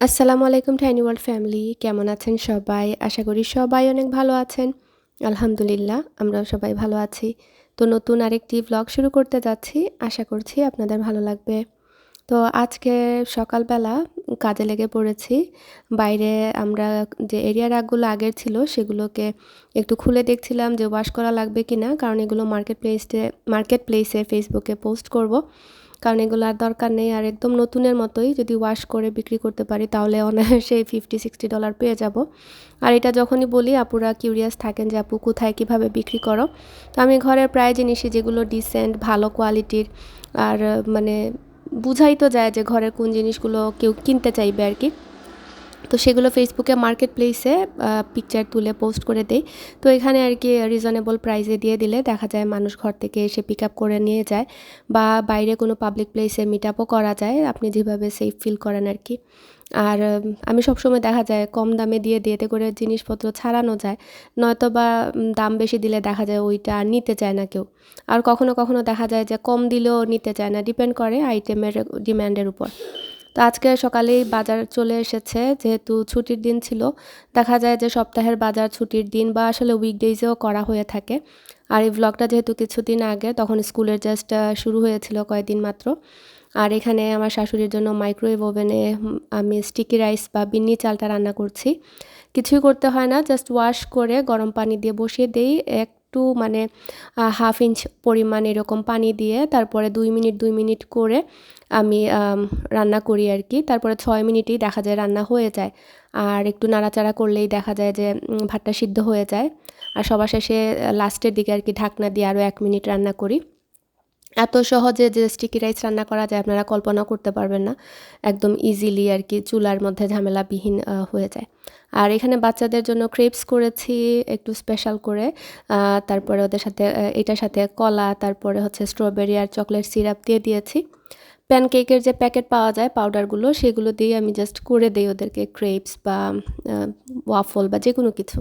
আসসালামু আলাইকুম tiny world family কেমন আছেন সবাই? আশা করি সবাই অনেক ভালো আছেন। আলহামদুলিল্লাহ, আমরাও সবাই ভালো আছি। তো নতুন আরেকটি ব্লগ শুরু করতে যাচ্ছি। আশা করছি আপনাদের ভালো লাগবে। তো আজকে সকালবেলা কাজে লেগে পড়েছি। বাইরে আমরা যে এরিয়া রাগগুলো আগের ছিল, সেগুলোকে একটু খুলে দেখছিলাম যে ওয়াশ করা লাগবে কি না কারণ এগুলো মার্কেট প্লেসে মার্কেট প্লেসে ফেসবুকে পোস্ট করব। কারণ এগুলো আর দরকার নেই। আর একদম নতুনের মতোই যদি ওয়াশ করে বিক্রি করতে পারি, তাহলে অনায়াসে ফিফটি সিক্সটি ডলার পেয়ে যাব। আর এটা যখনই বলি, আপুরা কিউরিয়াস থাকেন যে, আপু, কোথায় কীভাবে বিক্রি করো? তো আমি ঘরের প্রায় জিনিসই যেগুলো ডিসেন্ট ভালো কোয়ালিটির আর মানে বুঝাই তো যায় যে, ঘরের কোন জিনিসগুলো কেউ কিনতে চাইবে আর কি। তো সেগুলো ফেসবুকে মার্কেট প্লেসে পিকচার তুলে পোস্ট করে দেই। তো এখানে আর কি রিজনেবল প্রাইসে দিয়ে দিলে দেখা যায় মানুষ ঘর থেকে এসে পিক আপ করে নিয়ে যায় বা বাইরে কোনো পাবলিক প্লেসে মিট আপও করা যায়। আপনি যেভাবে সেফ ফিল করেন আর কি। আর আমি সবসময় দেখা যায় কম দামে দিয়ে দিয়ে এতে করে জিনিসপত্র ছাড়ানো যায়। নয়তো বা দাম বেশি দিলে দেখা যায় ওইটা আর নিতে চায় না কেউ। আর কখনো কখনো দেখা যায় যে কম দিলেও নিতে চায় না। ডিপেন্ড করে আইটেমের ডিম্যান্ডের উপর। তো আজকে সকালেই বাজার চলে এসেছে, যেহেতু ছুটির দিন ছিল। দেখা যায় যে সপ্তাহের বাজার ছুটির দিন বা আসলে উইকডেজেও করা হয়ে থাকে। আর এই ব্লগটা যেহেতু কিছুদিন আগে, তখন স্কুলের জাস্ট শুরু হয়েছিল কয়েকদিন মাত্র। আর এখানে আমার শাশুড়ির জন্য মাইক্রোওয়েভ ওভেনে আমি স্টিকি রাইস বা বিন্নি চালটা রান্না করছি। কিছুই করতে হয় না জাস্ট ওয়াশ করে গরম পানি দিয়ে বসিয়ে দিই, এক একটু মানে হাফ ইঞ্চ পরিমাণ এরকম পানি দিয়ে তারপরে দুই মিনিট দুই মিনিট করে আমি রান্না করি আর কি তারপরে ছয় মিনিটেই দেখা যায় রান্না হয়ে যায়। আর একটু নাড়াচাড়া করলেই দেখা যায় যে ভাতটা সিদ্ধ হয়ে যায়। আর সবার শেষে লাস্টের দিকে আর কি ঢাকনা দিয়ে আরও এক মিনিট রান্না করি। এত সহজে যে স্টিকি রাইস রান্না করা যায় আপনারা কল্পনা করতে পারবেন না। একদম ইজিলি আর কি চুলার মধ্যে ঝামেলাবিহীন হয়ে যায়। আর এখানে বাচ্চাদের জন্য ক্রেপস করেছি, একটু স্পেশাল করে। তারপরে ওদের সাথে এটার সাথে কলা, তারপরে হচ্ছে স্ট্রবেরি আর চকলেট সিরাপ দিয়ে দিয়েছি। প্যানকেকের যে প্যাকেট পাওয়া যায় পাউডারগুলো সেগুলো দিয়ে আমি জাস্ট করে দিই ওদেরকে ক্রেপস বা ওয়াফল বা যে কোনো কিছু।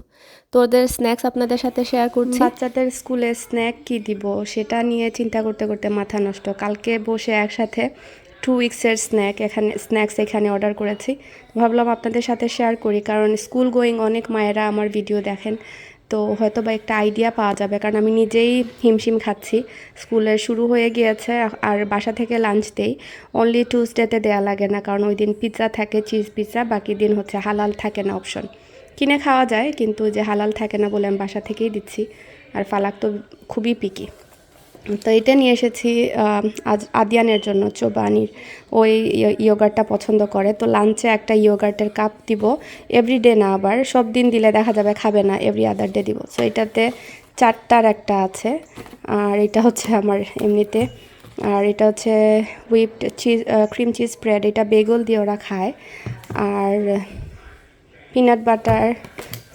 তো ওদের স্ন্যাক্স আপনাদের সাথে শেয়ার করছি। বাচ্চাদের স্কুলে স্ন্যাক কি দিব, সেটা নিয়ে চিন্তা করতে করতে মাথা নষ্ট। কালকে বসে একসাথে টু উইক্সের স্ন্যাক এখানে স্ন্যাক্স এখানে অর্ডার করেছি। ভাবলাম আপনাদের সাথে শেয়ার করি, কারণ স্কুল গোয়িং অনেক মায়েরা আমার ভিডিও দেখেন। তো হয়তো বা একটা আইডিয়া পাওয়া যাবে, কারণ আমি নিজেই হিমশিম খাচ্ছি। স্কুলে শুরু হয়ে গিয়েছে, আর বাসা থেকে লাঞ্চ দেই। অনলি টুসডেতে দেওয়া লাগে না, কারণ ওই দিন পিৎজা থাকে চিজ পিৎজা বাকি দিন হচ্ছে হালাল থাকে না অপশন কিনে খাওয়া যায়, কিন্তু যে হালাল থাকে না বলে আমি বাসা থেকেই দিচ্ছি, আর ফালাক তো খুবই পিকি তো এটা নিয়ে এসেছি আদিয়ানের জন্য, চোবানির। ওই ইয়োগার্টটা পছন্দ করে। তো লাঞ্চে একটা ইয়োগার্টের কাপ দিব। এভরিডে না আবার, সব দিন দিলে দেখা যাবে খাবে না এভরি আদার ডে দিব। সো এটাতে চারটার একটা আছে। আর এটা হচ্ছে আমার এমনিতে। আর এটা হচ্ছে whipped cheese cream cheese spread এটা বেগল দিয়ে ওরা খায়। আর পিনাট বাটার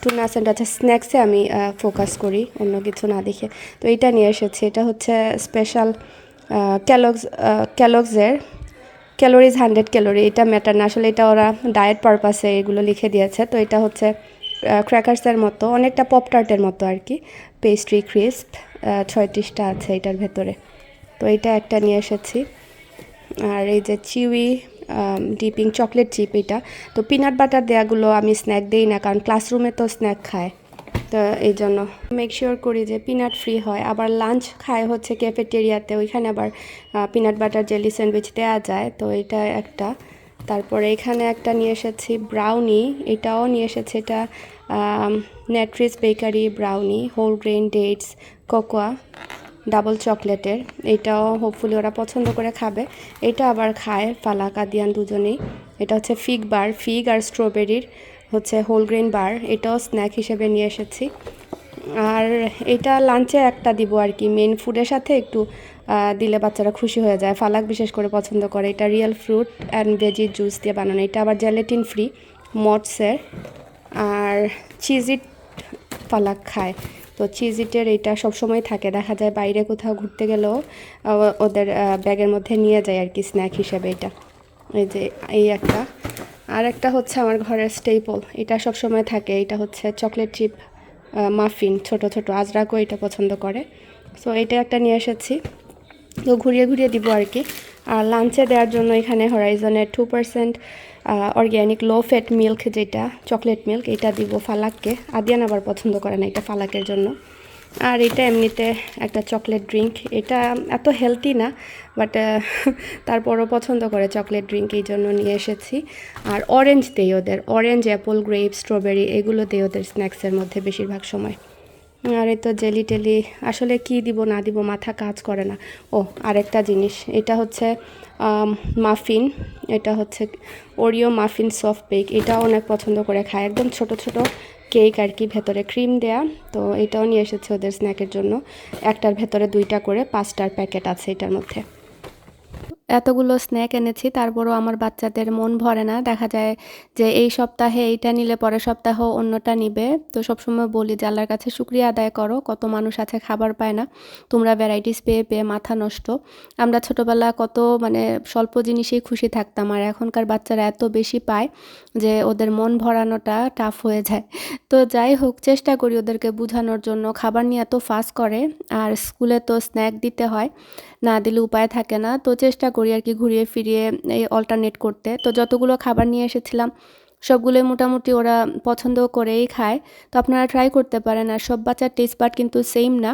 টুনা সেন্ট আছে স্ন্যাক্সে আমি ফোকাস করি, অন্য কিছু না দেখে। তো এটা নিয়ে এসেছি, এটা হচ্ছে স্পেশাল ক্যালগস ক্যালগসের ক্যালোরিজ হান্ড্রেড ক্যালোরি এটা ম্যাটার না, আসলে এটা ওরা ডায়েট পারপাসে এগুলো লিখে দিয়েছে। তো এটা হচ্ছে ক্র্যাকার্সের মতো, অনেকটা পপটার্টের মতো আর কি পেস্ট্রি ক্রিস্প ছয়ত্রিশটা আছে এটার ভেতরে। তো এটা একটা নিয়ে এসেছি। আর এই যে চিউই ডিপিং চকলেট চিপ এটা। তো পিনাট বাটার দেওয়াগুলো আমি স্ন্যাক দিই না, কারণ ক্লাসরুমে তো স্ন্যাক খায়। তো এই জন্য মেক শিওর করি যে পিনাট ফ্রি হয়। আবার লাঞ্চ খায় হচ্ছে ক্যাফেটেরিয়াতে ওইখানে আবার পিনাট বাটার জেলি স্যান্ডউইচ দেওয়া যায়। তো এটা একটা। তারপরে এখানে একটা নিয়ে এসেছি ব্রাউনি এটাও নিয়ে এসেছে এটা Nature's bakery brownie whole grain dates cocoa double চকলেটের। এটাও হোপফুলি ওরা পছন্দ করে খাবে। এটা আবার খায় ফালা কাদিয়ান দুজনেই। এটা হচ্ছে ফিগ বার ফিগ আর স্ট্রবেরির হচ্ছে হোল গ্রেন বার এটাও স্ন্যাক হিসেবে নিয়ে এসেছি। আর এটা লাঞ্চে একটা দিব আর কি। মেন ফুডের সাথে একটু দিলে বাচ্চারা খুশি হয়ে যায়। ফালাক বিশেষ করে পছন্দ করে। এটা রিয়েল ফ্রুট অ্যান্ড ভেজির জুস দিয়ে বানানো। এটা আবার জেলেটিন ফ্রি মটসের আর চিজিট ফালাক খায়। তো চিজিটের এটা সবসময় থাকে। দেখা যায় বাইরে কোথাও ঘুরতে গেলেও ওদের ব্যাগের মধ্যে নিয়ে যায় আর কি স্ন্যাক হিসেবে এটা। এই যে, এই একটা। আর একটা হচ্ছে আমার ঘরের স্টেপল এটা সব সময় থাকে। এটা হচ্ছে চকলেট চিপ মাফিন ছোট ছোট। আজরাকও এটা পছন্দ করে। সো এটা একটা নিয়ে এসেছি। তো ঘুরিয়ে ঘুরিয়ে দিব আর কি। আর লাঞ্চে দেওয়ার জন্য এখানে হরাইজনের two percent organic low fat milk যেটা চকলেট মিল্ক এটা দিব ফালাককে। আদিয়ান আবার পছন্দ করে না এটা ফালাকের জন্য। আর এটা এমনিতে একটা চকলেট ড্রিঙ্ক এটা এত হেলদি না বাট তারপরও পছন্দ করে চকলেট ড্রিঙ্ক এই জন্য নিয়ে এসেছি। আর অরেঞ্জ দেই ওদের অরেঞ্জ অ্যাপল গ্রেপ স্ট্রবেরি এগুলো দেই ওদের স্ন্যাক্সের মধ্যে বেশিরভাগ সময়। আর এই তো জেলি টেলি আসলে কি দিব না দিব মাথা কাজ করে না। ও আরেকটা জিনিস, এটা হচ্ছে মাফিন এটা হচ্ছে ওরিও মাফিন সফট বেক এটাও অনেক পছন্দ করে খায়। একদম ছোট ছোট কেক আর কি, ভেতরে ক্রিম দেয়া। তো এটাও নিয়ে এসেছে ওদের স্ন্যাকের জন্য। একটার ভেতরে দুইটা করে, পাঁচটার প্যাকেট আছে এটার মধ্যে। এতগুলো স্ন্যাক এনেছি, তারপরও আমার বাচ্চাদের মন ভরে না। দেখা যায় যে এই সপ্তাহে এইটা নিলে পরের সপ্তাহ অন্যটা নিবে। তো সবসময় বলি যে আল্লাহর কাছে শুক্রিয়া আদায় করো, কত মানুষ আছে খাবার পায় না, তোমরা ভ্যারাইটিস পেয়ে পেয়ে মাথা নষ্ট। আমরা ছোটোবেলা কত মানে স্বল্প জিনিসেই খুশি থাকতাম, আর এখনকার বাচ্চারা এত বেশি পায় যে ওদের মন ভরানোটা টাফ হয়ে যায়। তো যাই হোক, চেষ্টা করি ওদেরকে বোঝানোর জন্য। খাবার নিয়ে এত ফাস্ট করে, আর স্কুলে তো স্ন্যাক দিতে হয়, না দিলে উপায় থাকে না। তো চেষ্টা করি আর কি, ঘুরিয়ে ফিরিয়ে এই অল্টারনেট করতে। তো যতগুলো খাবার নিয়ে এসেছিলাম, সবগুলোই মোটামুটি ওরা পছন্দ করেই খায়। তো আপনারা ট্রাই করতে পারেন, আর সব বাচ্চার টেস্ট বাট কিন্তু সেম না।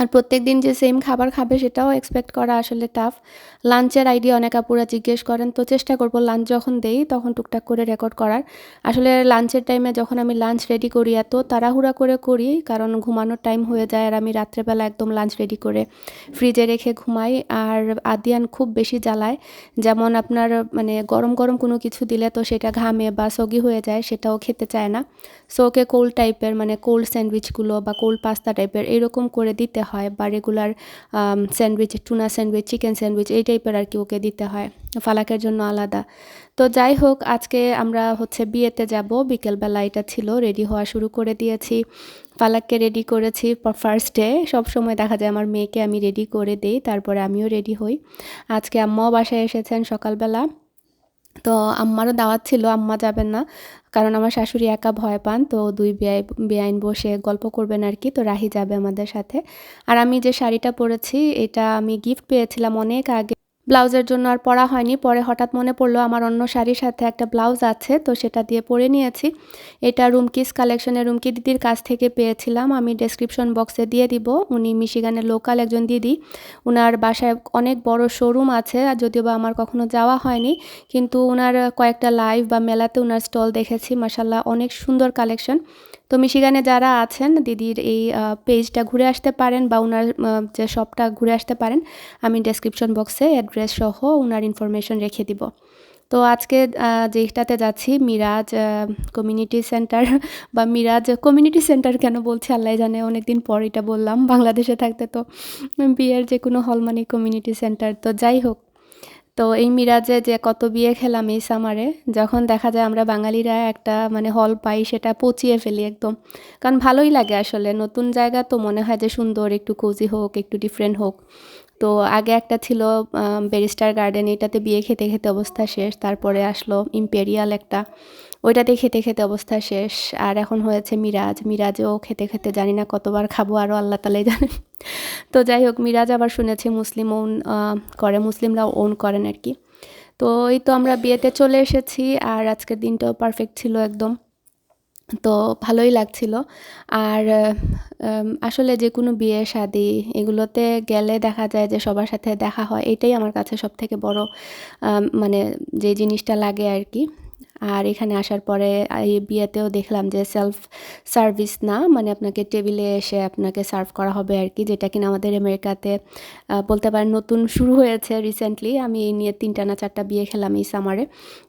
আর প্রত্যেক দিন যে সেম খাবার খাবে সেটাও এক্সপেক্ট করা আসলে টাফ লাঞ্চের আইডিয়া অনেক আপুরা জিজ্ঞেস করেন, তো চেষ্টা করব লাঞ্চ যখন দেই তখন টুকটাক করে রেকর্ড করার। আসলে লাঞ্চের টাইমে যখন আমি লাঞ্চ রেডি করি, এত তাড়াহুড়া করে করি, কারণ ঘুমানোর টাইম হয়ে যায় আর আমি রাত্রেবেলা একদম লাঞ্চ রেডি করে ফ্রিজে রেখে ঘুমাই। আর আদিয়ান খুব বেশি জ্বালায়, যেমন আপনার মানে গরম গরম কোনো কিছু দিলে তো সেটা ঘামে বা সগি হয়ে যায়, সেটাও খেতে চায় না। সো ওকে কোল্ড টাইপের মানে কোল্ড স্যান্ডউইচগুলো বা কোল্ড পাস্তা টাইপের এরকম করে দিতে হয় বা regular sandwich tuna sandwich chicken sandwich এই টাইপের আর কি ওকে দিতে হয়। ফালাকের জন্য আলাদা। তো যাই হোক, আজকে আমরা হচ্ছে বিয়েতে যাব। বিকেলবেলা এটা ছিল রেডি হওয়া শুরু করে দিয়েছি। ফালাককে রেডি করেছি ফার্স্ট ডে সবসময় দেখা যায় আমার মেয়েকে আমি রেডি করে দিই, তারপরে আমিও রেডি হই। আজকে আম্মাও বাসায় এসেছেন সকালবেলা। তো আম্মারও দাওয়াত ছিল, আম্মা যাবেন না। কারণ আমার শাশুড়ি একা ভয় পান, তো দুই বেআই বেআইন বসে গল্প করবেন আর কি তো রাহি যাবে আমাদের সাথে। আর আমি যে শাড়িটা পরেছি, এটা আমি গিফট পেয়েছিলাম অনেক আগে। ব্লাউজের জন্য আর পরা হয়নি। পরে হঠাৎ মনে পড়ল আমার অন্য শাড়ির সাথে একটা ব্লাউজ আছে, তো সেটা দিয়ে পরে নিয়েছি। এটা রুমকিস কালেকশনের রুমকি দিদির কাছ থেকে পেয়েছিলাম। আমি ডেসক্রিপশন বক্সে দিয়ে দিব। উনি মিশিগানের লোকাল একজন দিদি। ওনার বাসায় অনেক বড় শোরুম আছে, আর যদিও বা আমার কখনো যাওয়া হয়নি, কিন্তু ওনার কয়েকটা লাইভ বা মেলাতে ওনার স্টল দেখেছি। মাসাল্লাহ অনেক সুন্দর কালেকশন তো মিশিগানে যারা আছেন, দিদির এই পেজটা ঘুরে আসতে পারেন বা ওনার যে শপটা ঘুরে আসতে পারেন, আমি ডেসক্রিপশন বক্সে অ্যাড্রেস সহ ওনার ইনফরমেশন রেখে দিব। তো আজকে যেটাতে যাচ্ছি, মিরাজ কমিউনিটি সেন্টার বা মিরাজ কমিউনিটি সেন্টার কেন বলছি আল্লাহ জানে, অনেকদিন পর এটা বললাম, বাংলাদেশে থাকতে তো, বিয়ের যে কোনো হল মানে কমিউনিটি সেন্টার তো যাই হোক তো এই মিরাজে যে কত বিয়ে খেলাম এই সামারে যখন দেখা যায় আমরা বাঙালিরা একটা মানে হল পাই সেটা পচিয়ে ফেলি একদম। কারণ ভালোই লাগে আসলে, নতুন জায়গা তো মনে হয় যে সুন্দর, একটু কোজি হোক, একটু ডিফারেন্ট হোক। তো আগে একটা ছিল ব্যারিস্টার গার্ডেন এটাতে বিয়ে খেতে খেতে অবস্থা শেষ, তারপরে আসলো ইম্পেরিয়াল একটা, ওইটাতে খেতে খেতে অবস্থা শেষ। আর এখন হয়েছে মিরাজ, মিরাজেও খেতে খেতে জানি না কতবার খাব আরও আল্লাহ তালাই জানেন তো যাই হোক, মিরাজ আবার শুনেছি মুসলিম ওন করে, মুসলিমরাও ওন করেন আর কি। তো এই তো আমরা বিয়েতে চলে এসেছি আর আজকের দিনটাও পারফেক্ট ছিল একদম। তো ভালোই লাগছিল। আর আসলে যে কোনো বিয়ে, শাদি এগুলোতে গেলে দেখা যায় যে সবার সাথে দেখা হয়, এটাই আমার কাছে সব থেকে বড় মানে যে জিনিসটা লাগে আর কি। আর এখানে আসার পরে এই বিয়েতেও দেখলাম যে সেলফ সার্ভিস না মানে আপনাকে টেবিলে এসে আপনাকে সার্ভ করা হবে আর কি, যেটা কিনা আমাদের আমেরিকাতে বলতে পারেন নতুন শুরু হয়েছে রিসেন্টলি আমি এই নিয়ে তিনটা না চারটা বিয়ে খেলাম এই সামারে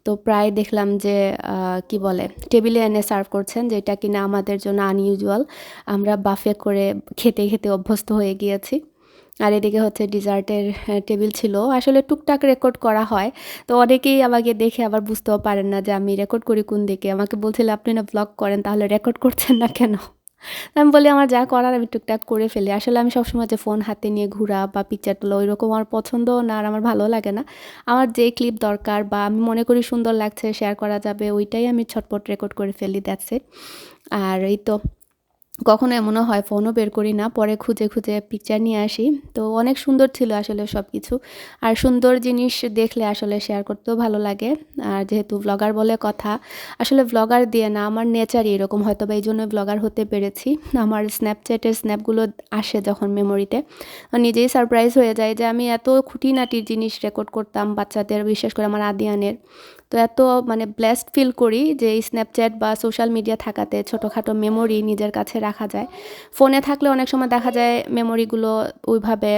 তো প্রায় দেখলাম যে কি বলে, টেবিলে এনে সার্ভ করছেন, যেটা কিনা আমাদের জন্য আনইউজুয়াল আমরা বাফে করে খেতে খেতে অভ্যস্ত হয়ে গিয়েছি। আর এদিকে হচ্ছে ডিজার্টের টেবিল ছিল। আসলে টুকটাক রেকর্ড করা হয়। তো অনেকেই আমাকে দেখে আবার বুঝতেও পারেন না যে আমি রেকর্ড করি কোন দিকে। আমাকে বলছিল, আপনি না ব্লগ করেন, তাহলে রেকর্ড করছেন না কেন? আমি বলি, আমার যা করার আমি টুকটাক করে ফেলি। আসলে আমি সবসময় যে ফোন হাতে নিয়ে ঘোরা বা পিকচার তোলা, ওইরকম আমার পছন্দ না আর আমার ভালো লাগে না। আমার যে ক্লিপ দরকার বা আমি মনে করি সুন্দর লাগছে শেয়ার করা যাবে, ওইটাই আমি ছটপট রেকর্ড করে ফেলি দ্যাটস ইট আর এই তো কখনো এমনও হয় ফোনও বের করি না, পরে খুঁজে খুঁজে পিকচার নিয়ে আসি। তো অনেক সুন্দর ছিল আসলে সব কিছু আর সুন্দর জিনিস দেখলে আসলে শেয়ার করতেও ভালো লাগে। আর যেহেতু ব্লগার বলে কথা, আসলে ব্লগার দিয়ে না, আমার নেচারই এরকম হয়তো বা এই জন্য ব্লগার হতে পেরেছি। আমার স্ন্যাপচ্যাটের স্ন্যাপগুলো আসে যখন মেমোরিতে নিজেই সারপ্রাইজ হয়ে যায় যে আমি এত খুঁটিনাটির জিনিস রেকর্ড করতাম বাচ্চাদের, বিশেষ করে আমার আদিয়ানের। তো এত মানে ব্লেসড ফিল করি যে স্ন্যাপচ্যাট বা সোশ্যাল মিডিয়া থাকাতে ছোটোখাটো মেমোরি নিজের কাছে রাখা যায়। ফোনে থাকলে অনেক সময় দেখা যায় মেমোরিগুলো ওইভাবে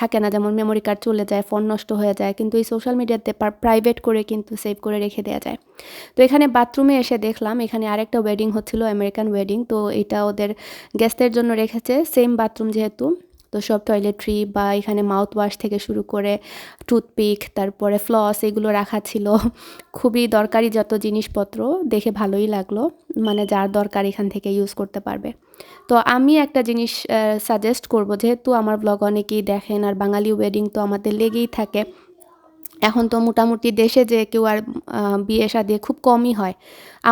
থাকে না। যেমন মেমোরি কার্ড চলে যায় ফোন নষ্ট হয়ে যায়, কিন্তু এই সোশ্যাল মিডিয়াতে প্রাইভেট করে কিন্তু সেভ করে রেখে দেওয়া যায়। তো এখানে বাথরুমে এসে দেখলাম, এখানে আরেকটা ওয়েডিং হচ্ছিল আমেরিকান ওয়েডিং তো এটা ওদের গেস্টের জন্য রেখেছে। সেম বাথরুম যেহেতু। তো সব টয়লেট্রি বা এখানে মাউথ ওয়াশ থেকে শুরু করে টুথপিক তারপরে ফ্লস এগুলো রাখা ছিল। খুবই দরকারি যত জিনিসপত্র, দেখে ভালোই লাগল মানে যার দরকার এখান থেকে ইউজ করতে পারবে। তো আমি একটা জিনিস সাজেস্ট করব, যেহেতু আমার ব্লগ অনেকেই দেখেন, আর বাঙালি ওয়েডিং তো আমাদের লেগেই থাকে এখন তো মোটামুটি দেশে যে কেউ আর বিয়ে শাদী খুব কমই হয়।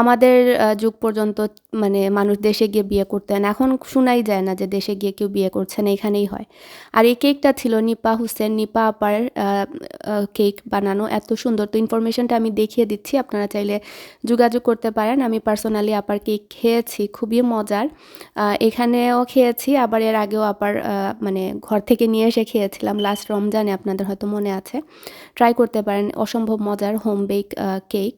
আমাদের যুগ পর্যন্ত মানে মানুষ দেশে গিয়ে বিয়ে করতেন এখন শোনাই যায় না যে দেশে গিয়ে কেউ বিয়ে করছেন এখানেই হয়। আর এই কেকটা ছিল নিপা হুসেন, নিপা আপার কেক বানানো। এত সুন্দর। তো ইনফরমেশনটা আমি দেখিয়ে দিচ্ছি। আপনারা চাইলে যোগাযোগ করতে পারেন। আমি পার্সোনালি আপার কেক খেয়েছি। খুবই মজার। এখানেও খেয়েছি। আবার এর আগেও আপার মানে ঘর থেকে নিয়ে এসে খেয়েছিলাম। লাস্ট রমজানে, আপনাদের হয়তো মনে আছে। ট্রাই করতে পারেন অসম্ভব মজার হোম বেক কেক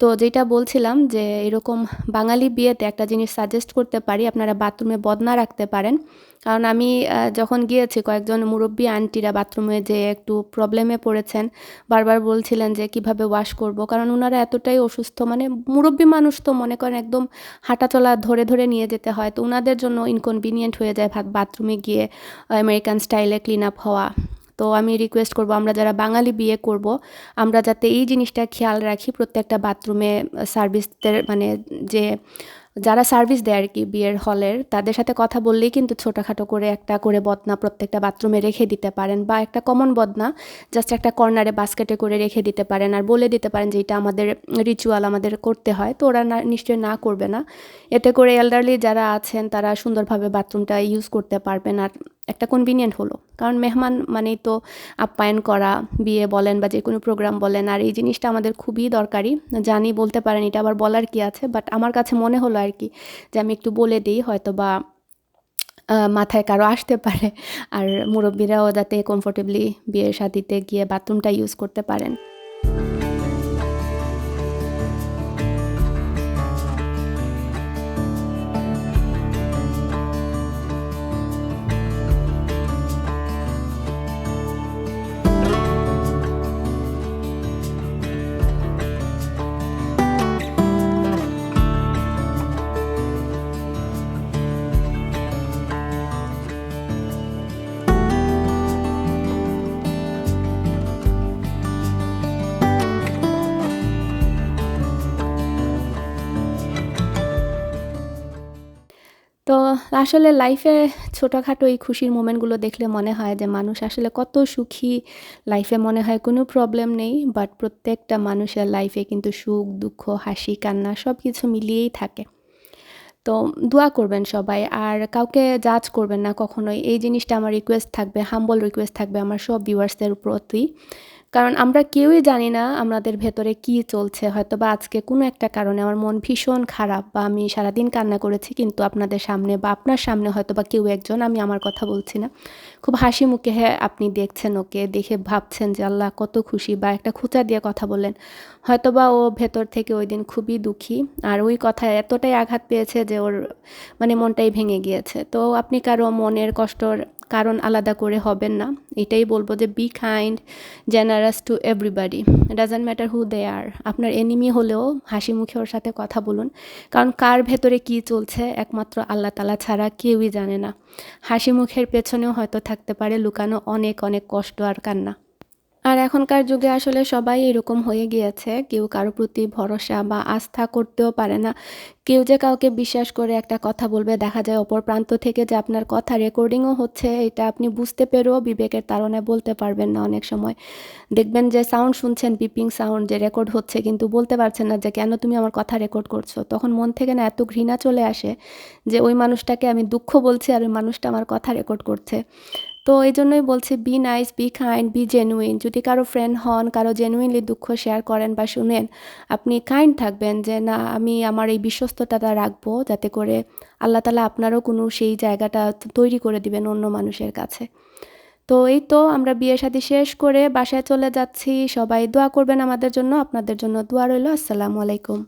তো যেটা বলছিলাম যে এরকম বাঙালি বিয়েতে একটা জিনিস সাজেস্ট করতে পারি, আপনারা বাথরুমে বদনা রাখতে পারেন। কারণ আমি যখন গিয়েছি, কয়েকজন মুরব্বী আন্টিরা বাথরুমে যে একটু প্রবলেমে পড়েছেন, বারবার বলছিলেন যে কীভাবে ওয়াশ করব, কারণ ওনারা এতটাই অসুস্থ। মানে মুরব্বী মানুষ তো মনে করেন একদম হাঁটাচলা ধরে ধরে নিয়ে যেতে হয়, তো ওনাদের জন্য ইনকনভিনিয়েন্ট হয়ে যায় বাথরুমে গিয়ে আমেরিকান স্টাইলে ক্লিন আপ হওয়া। তো আমি রিকোয়েস্ট করব, আমরা যারা বাঙালি বিয়ে করব, আমরা যাতে এই জিনিসটা খেয়াল রাখি প্রত্যেকটা বাথরুমে সার্ভিসদের মানে যে যারা সার্ভিস দেয় আর কি বিয়ের হলের তাদের সাথে কথা বললেই কিন্তু ছোটোখাটো করে একটা করে বদনা প্রত্যেকটা বাথরুমে রেখে দিতে পারেন বা একটা কমন বদনা জাস্ট একটা কর্নারে বাস্কেটে করে রেখে দিতে পারেন আর বলে দিতে পারেন যে এটা আমাদের রিচুয়াল আমাদের করতে হয়। তো ওরা না, নিশ্চয়ই না করবে না। এতে করে এলডারলি যারা আছেন তারা সুন্দরভাবে বাথরুমটা ইউজ করতে পারবেন আর একটা কনভিনিয়েন্ট হলো। কারণ মেহমান মানেই তো আপ্যায়ন করা, বিয়ে বলেন বা যে কোনো প্রোগ্রাম বলেন, আর এই জিনিসটা আমাদের খুবই দরকারি। জানি বলতে পারেন এটা আবার বলার কি আছে বাট আমার কাছে মনে হলো আর কি যে আমি একটু বলে দিই, হয়তো বা মাথায় কারও আসতে পারে। আর মুরব্বীরাও যাতে কমফোর্টেবলি বিয়ের শাদিতে গিয়ে বাথরুমটা ইউজ করতে পারেন। আসলে লাইফে ছোটোখাটো এই খুশির মোমেন্টগুলো দেখলে মনে হয় যে মানুষ আসলে কত সুখী। লাইফে মনে হয় কোনো প্রবলেম নেই বাট প্রত্যেকটা মানুষের লাইফে কিন্তু সুখ, দুঃখ, হাসি, কান্না সব কিছু মিলিয়েই থাকে। তো দোয়া করবেন সবাই, আর কাউকে জাজ করবেন না কখনোই। এই জিনিসটা আমার রিকোয়েস্ট থাকবে হাম্বল রিকোয়েস্ট থাকবে আমার সব ভিউয়ার্সদের প্রতি। কারণ আমরা কেউই জানি না আমাদের ভেতরে কি চলছে হয়তো বা আজকে কোনো একটা কারণে আমার মন ভীষণ খারাপ বা আমি সারাদিন কান্না করেছি কিন্তু আপনাদের সামনে বা আপনার সামনে হয়তো বা কেউ একজন, আমি আমার কথা বলছি না। খুব হাসি মুখে হ্যাঁ আপনি দেখছেন ওকে, দেখে ভাবছেন যে আল্লাহ কত খুশি বা একটা খুঁচা দিয়ে কথা বললেন। হয়তোবা ও ভেতর থেকে ওই দিন খুবই দুঃখী, আর ওই কথায় এতটাই আঘাত পেয়েছে যে ওর মানে মনটাই ভেঙে গিয়েছে। তো আপনি কারও মনের কষ্টর কারণ আলাদা করে হবেন না। এটাই বলব যে be kind generous to everybody doesn't matter who they are আপনার এনিমি হলেও হাসি মুখে ওর সাথে কথা বলুন। কারণ কার ভেতরে কি চলছে একমাত্র আল্লাহ তালা ছাড়া কেউই জানে না। হাসি মুখের পেছনেও হয়তো থাকতে পারে লুকানো অনেক অনেক কষ্ট আর কান্না। আর এখনকার যুগে আসলে সবাই এরকম হয়ে গিয়েছে, কেউ কারও প্রতি ভরসা বা আস্থা করতেও পারে না। কেউ যে কাউকে বিশ্বাস করে একটা কথা বলবে, দেখা যায় অপর প্রান্ত থেকে যে আপনার কথা রেকর্ডিংও হচ্ছে, এটা আপনি বুঝতে পেরেও বিবেকের তাড়নে বলতে পারবেন না অনেক সময়। দেখবেন যে সাউন্ড শুনছেন বিপিং সাউন্ড যে রেকর্ড হচ্ছে, কিন্তু বলতে পারছেন না যে কেন তুমি আমার কথা রেকর্ড করছ। তখন মন থেকে না এত ঘৃণা চলে আসে যে ওই মানুষটাকে আমি দুঃখ বলছি আর ওই মানুষটা আমার কথা রেকর্ড করছে। তো এই জন্যই বলছি be nice be kind be genuine যদি কারও ফ্রেন্ড হন, কারও জেনুইনলি দুঃখ শেয়ার করেন বা শুনেন, আপনি কাইন্ড থাকবেন যে, না, আমি আমার এই বিশ্বস্ততাটা রাখব যাতে করে আল্লাহ তালা আপনারও কোনো সেই জায়গাটা তৈরি করে দিবেন অন্য মানুষের কাছে। তো এই তো, আমরা বিয়ে শাদী শেষ করে বাসায় চলে যাচ্ছি। সবাই দোয়া করবেন আমাদের জন্য। আপনাদের জন্য দোয়া রইল। আসসালামু আলাইকুম।